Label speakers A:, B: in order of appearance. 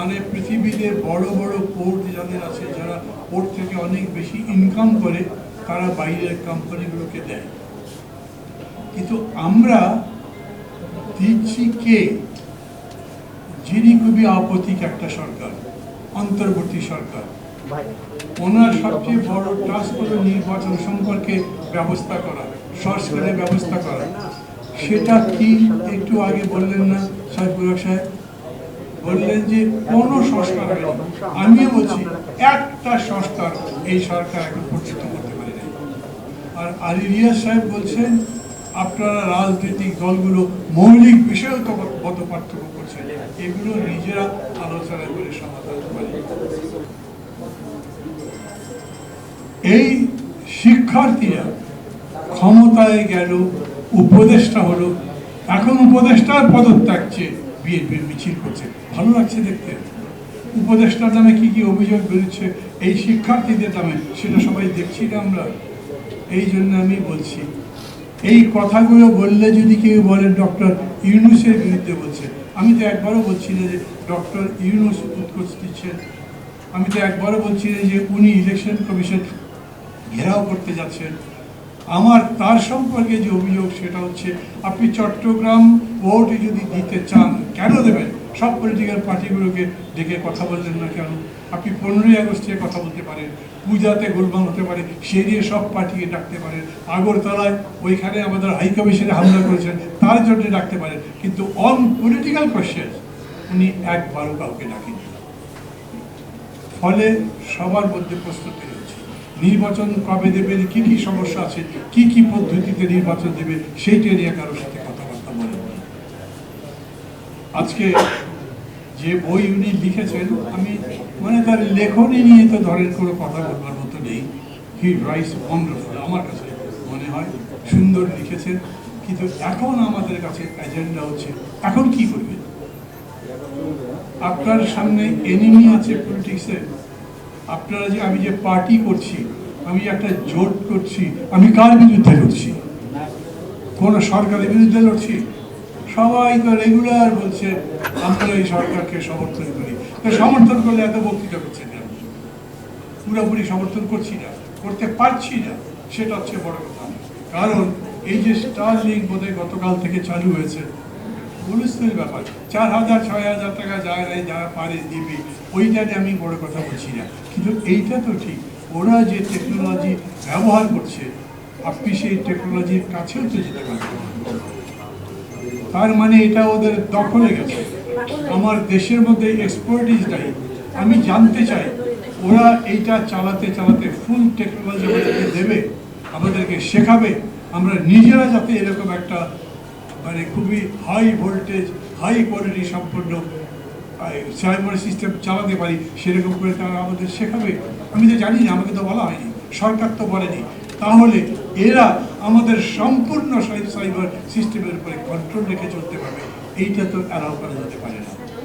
A: মানে পৃথিবীতে বড় বড় পোর্ট যাদের আছে যারা পোর্ট থেকে অনেক বেশি ইনকাম করে তারা বাইরের কোম্পানিগুলোকে দেয়। কিন্তু আমরা দিচ্ছি কে? যিনি খুবই আপতিক একটা সরকার অন্তর্বর্তী সরকার। ওনার সবচেয়ে বড় টাস্ক হল নির্বাচন সম্পর্কে ব্যবস্থা করা সংস্কারের ব্যবস্থা করা। সেটা কি একটু আগে বললেন না সাহেব সাহেব? বললেন যে, কোনো সংস্কার হয়নি আমিও বলছি, একটা সংস্কার এই সরকার এখন পর্যন্ত করতে পারে নাই। আর আলী রিয়াজ সাহেব বলছেন, আপনারা রাজনৈতিক দলগুলো মৌলিক বিষয়েও তো মত পার্থক্য করছেন। এগুলো নিজেরা আলোচনা করে সমাধান করে এই শিক্ষার্থীরা ক্ষমতায় গেল, উপদেষ্টা হলো। এখন উপদেষ্টার পদত্যাগ চেয়ে বিএনপির মিছিল করছে। ভালো লাগছে দেখতে। উপদেষ্টার নামে কি কি অভিযোগ বেরোচ্ছে, এই শিক্ষার্থীদের নামে, সেটা সবাই দেখছি না আমরা। এই জন্য আমি বলছি, এই কথাগুলো বললে যদি কেউ বলেন ডক্টর ইউনুসের বিরুদ্ধে বলছে, আমি তো একবারও বলছি না যে ডক্টর ইউনুস উৎকোচ দিচ্ছেন। আমি তো একবারও বলছি না যে উনি ইলেকশন কমিশন ঘেরাও করতে যাচ্ছেন। আমার তার সম্পর্কে যে অভিযোগ, সেটা হচ্ছে, আপনি চট্টগ্রাম ভোট যদি দিতে চান, কেন দেবেন? সব পলিটিক্যাল পার্টিগুলোকে ডেকে কথা বললেন না কেন? আপনি পনেরোই আগস্টে কথা বলতে পারেন, পূজাতে গোলমাল হতে পারে সে দিয়ে সব পার্টিকে ডাকতে পারেন। আগরতলায় ওইখানে আমাদের হাই কমিশনে হামলা করেছেন, তার জন্য ডাকতে পারেন। কিন্তু অন পলিটিক্যাল কোয়েশ্চেন উনি একবারও কাউকে ডাকেননি। ফলে সবার মধ্যে প্রশ্ন তৈরি হচ্ছে নির্বাচন কবে দেবে, কি কি সমস্যা আছে, কি কি পদ্ধতিতে নির্বাচন দেবে, সেইটা নিয়ে কারোর সাথে আজকে যে বই উনি লিখেছেন, আমি মানে তার লেখনী নিয়ে তো ধরেন কোনো কথা বলবার মতো নেই। হি রাইস ওয়ান্ডারফুল আমার কাছে মনে হয়। সুন্দর লিখেছেন। কিন্তু এখন আমাদের কাছে এজেন্ডা হচ্ছে, এখন কি করবেন আপনার সামনে এনিমি আছে পলিটিক্সে আপনারা যে আমি যে পার্টি করছি, আমি একটা জোট করছি, আমি কার বিরুদ্ধে লড়ছি? কোন সরকারের বিরুদ্ধে লড়ছি? সবাই তো রেগুলার বলছে আমরা এই সরকারকে সমর্থন করি। সমর্থন করলে এত বক্তৃতা করছে না পুরোপুরি সমর্থন করছি না, করতে পারছি না, সেটা হচ্ছে বড় কথা। কারণ এই যে স্টার লিঙ্ক বোধহয় গতকাল থেকে চালু হয়েছে গুরুত্বের ব্যাপার। চার হাজার, ছয় হাজার টাকা যায় নাই যারা পারে দিবি ওইটা নিয়ে আমি বড় কথা বলছি না। কিন্তু এইটা তো ঠিক, ওরা যে টেকনোলজি ব্যবহার করছে, আপনি সেই টেকনোলজির কাছেও তো যেতে পারবেন তার মানে এটা ওদের দখলে গেছে। আমার দেশের মধ্যে এক্সপার্টিস নাই। আমি জানতে চাই, ওরা এইটা চালাতে চালাতে ফুল টেকনোলজি আমাদেরকে দেবে, আমাদেরকে শেখাবে। আমরা নিজেরা যাতে এরকম একটা মানে খুবই হাই ভোল্টেজ হাই কোয়ালিটি সম্পন্ন সাইবার সিস্টেম চালাতে পারি, সেরকম করে তারা আমাদের শেখাবে। আমি তো জানি না, আমাকে তো বলা হয়নি। সরকার তো বলেনি। তাহলে এরা আমাদের সম্পূর্ণ সাইবার সিস্টেমের উপরে কন্ট্রোল রেখে চলতে পারবে। এইটা তো অ্যালাউ করা যেতে পারে না।